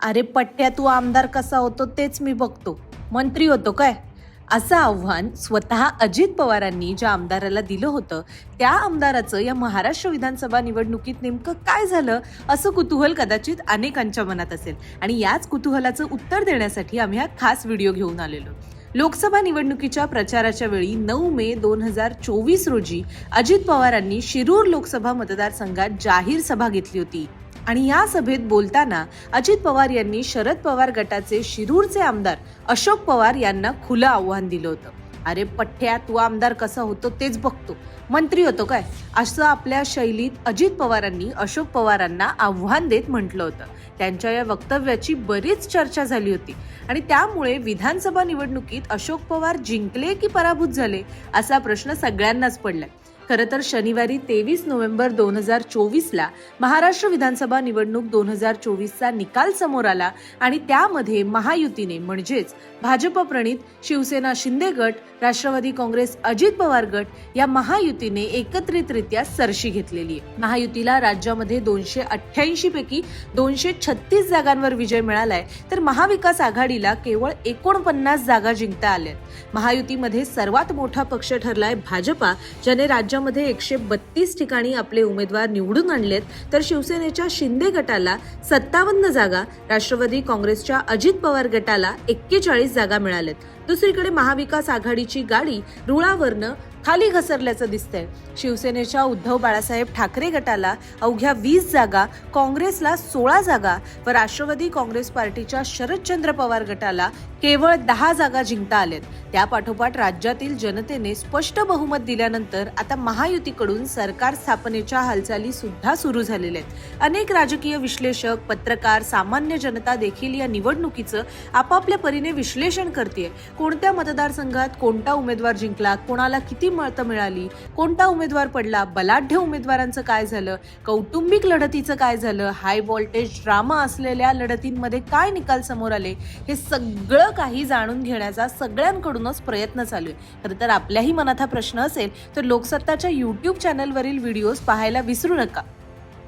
अरे पट्ट्या तू आमदार कसा होतो तेच मी बघतो. मंत्री होतो काय? असं आव्हान स्वतः अजित पवारांनी ज्या आमदाराला दिलं होतं त्या आमदाराचं या महाराष्ट्र विधानसभा निवडणुकीत नेमकं काय झालं असं कुतूहल कदाचित अनेकांच्या मनात असेल. आणि याच कुतूहलाचं उत्तर देण्यासाठी आम्ही हा खास व्हिडिओ घेऊन आलेलो. लोकसभा निवडणुकीच्या प्रचाराच्या वेळी नऊ मे दोन हजार चोवीस रोजी अजित पवारांनी शिरूर लोकसभा मतदारसंघात जाहीर सभा घेतली होती. आणि या सभेत बोलताना अजित पवार यांनी शरद पवार गटाचे शिरूरचे आमदार अशोक पवार यांना खुलं आव्हान दिलं होतं. अरे पठ्ठ्या तू आमदार कसा होतो तेच बघतो. मंत्री होतो काय? असं आपल्या शैलीत अजित पवारांनी अशोक पवारांना आव्हान देत म्हटलं होतं. त्यांच्या या वक्तव्याची बरीच चर्चा झाली होती. आणि त्यामुळे विधानसभा निवडणुकीत अशोक पवार जिंकले की पराभूत झाले असा प्रश्न सगळ्यांनाच पडलाय. खरं तर शनिवारी तेवीस नोव्हेंबर दोन हजार चोवीसला महाराष्ट्र विधानसभा निवडणूक दोन हजार चोवीसचा निकाल समोर आला आणि त्यामध्ये महायुतीने म्हणजेच भाजप प्रणित शिवसेना शिंदे गट राष्ट्रवादी काँग्रेस अजित पवार गट या महायुतीने एकत्रितरित्या सरशी घेतलेली आहे. महायुतीला राज्यामध्ये दोनशे अठ्ठ्याऐंशी पैकी दोनशे छत्तीस जागांवर विजय मिळालाय तर महाविकास आघाडीला केवळ एकोणपन्नास जागा जिंकता आल्यात महायुतीमध्ये सर्वात मोठा पक्ष ठरलाय भाजपा ज्याने राज्य राज्यामध्ये एकशे बत्तीस ठिकाणी आपले उमेदवार निवडून आणलेत तर शिवसेनेच्या शिंदे गटाला सत्तावन्न जागा राष्ट्रवादी काँग्रेसच्या अजित पवार गटाला एक्केचाळीस जागा मिळाल्यात दुसरीकडे महाविकास आघाडीची गाडी रुळावरनं खाली घसरल्याचं दिसतंय. शिवसेनेच्या उद्धव बाळासाहेब ठाकरे गटाला अवघ्या वीस जागा काँग्रेसला सोळा जागा व राष्ट्रवादी काँग्रेस पार्टीच्या शरदचंद्र पवार गटाला केवळ दहा जागा जिंकता आल्यात त्या पाठोपाठ राज्यातील जनतेने स्पष्ट बहुमत दिल्यानंतर आता महायुतीकडून सरकार स्थापनेच्या हालचाली सुद्धा सुरू झालेल्या आहेत. अनेक राजकीय विश्लेषक पत्रकार सामान्य जनता देखील या निवडणुकीचं आपापल्या परीने विश्लेषण करते कोणत्या मतदारसंघात कोणता उमेदवार जिंकला कोणाला किती मतं मिळाली कोणता उमेदवार पडला बलाढ्य उमेदवारांचं काय झालं कौटुंबिक लढतीचं काय झालं हाय व्होल्टेज ड्रामा असलेल्या लढतींमध्ये काय निकाल समोर आले हे सगळं काही जाणून घेण्याचा सगळ्यांकडूनच प्रयत्न चालू आहे. खरं तर आपल्याही मनात हा प्रश्न असेल तर लोकसत्ताच्या यूट्यूब चॅनलवरील व्हिडिओज पाहायला विसरू नका.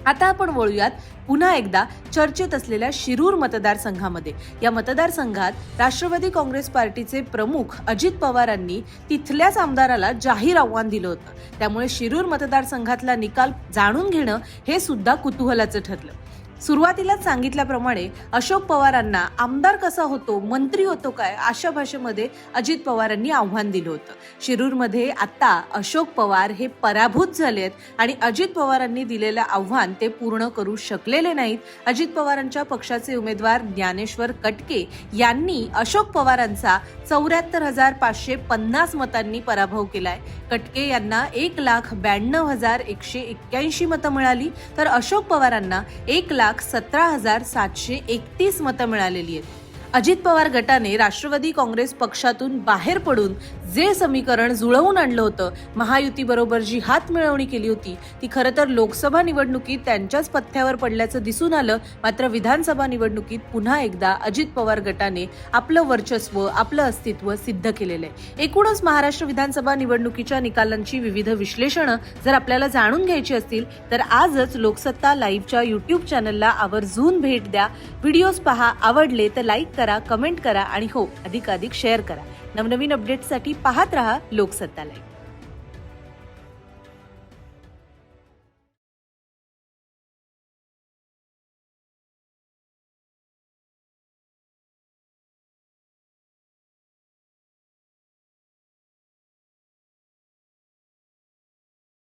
आता आपण वळूयात पुन्हा एकदा चर्चेत असलेल्या शिरूर मतदारसंघामध्ये. या मतदारसंघात राष्ट्रवादी काँग्रेस पार्टीचे प्रमुख अजित पवारांनी तिथल्याच आमदाराला जाहीर आव्हान दिलं होतं. त्यामुळे शिरूर मतदारसंघातला निकाल जाणून घेणं हे सुद्धा कुतूहलाचं ठरलं. सुरुवातीलाच सांगितल्याप्रमाणे अशोक पवारांना आमदार कसा होतो मंत्री होतो काय अशा भाषेमध्ये अजित पवारांनी आव्हान दिलं होतं. शिरूरमध्ये आता अशोक पवार हे पराभूत झाले आहेत आणि अजित पवारांनी दिलेलं आव्हान ते पूर्ण करू शकलेले नाहीत. अजित पवारांच्या पक्षाचे उमेदवार ज्ञानेश्वर कटके यांनी अशोक पवारांचा चौऱ्याहत्तर हजार पाचशे पन्नास मतांनी पराभव केलाय. कटके यांना एक लाख ब्याण्णव हजार एकशे एक्क्याऐंशी मतं मिळाली. तर अशोक पवारांना एक लाख सतरा हजार सातशे एकतीस मतं मिळालेली आहेत. अजित पवार गटाने राष्ट्रवादी काँग्रेस पक्षातून बाहेर पडून जे समीकरण जुळवून आणलं होतं महायुतीबरोबर जी हात मिळवणी केली होती ती खरं तर लोकसभा निवडणुकीत त्यांच्याच पथ्यावर पडल्याचं दिसून आलं. मात्र विधानसभा निवडणुकीत पुन्हा एकदा अजित पवार गटाने आपलं वर्चस्व आपलं अस्तित्व सिद्ध केलेलं आहे. एकूणच महाराष्ट्र विधानसभा निवडणुकीच्या निकालांची विविध विश्लेषणं जर आपल्याला जाणून घ्यायची असतील तर आजच लोकसत्ता लाईव्हच्या युट्यूब चॅनलला आवर्जून भेट द्या. व्हिडिओज पहा आवडले तर लाईक करा कमेंट करा आणि हो अधिकाधिक शेअर करा. नवनवीन अपडेट्ससाठी पाहत रहा लोकसत्ता लाईव्ह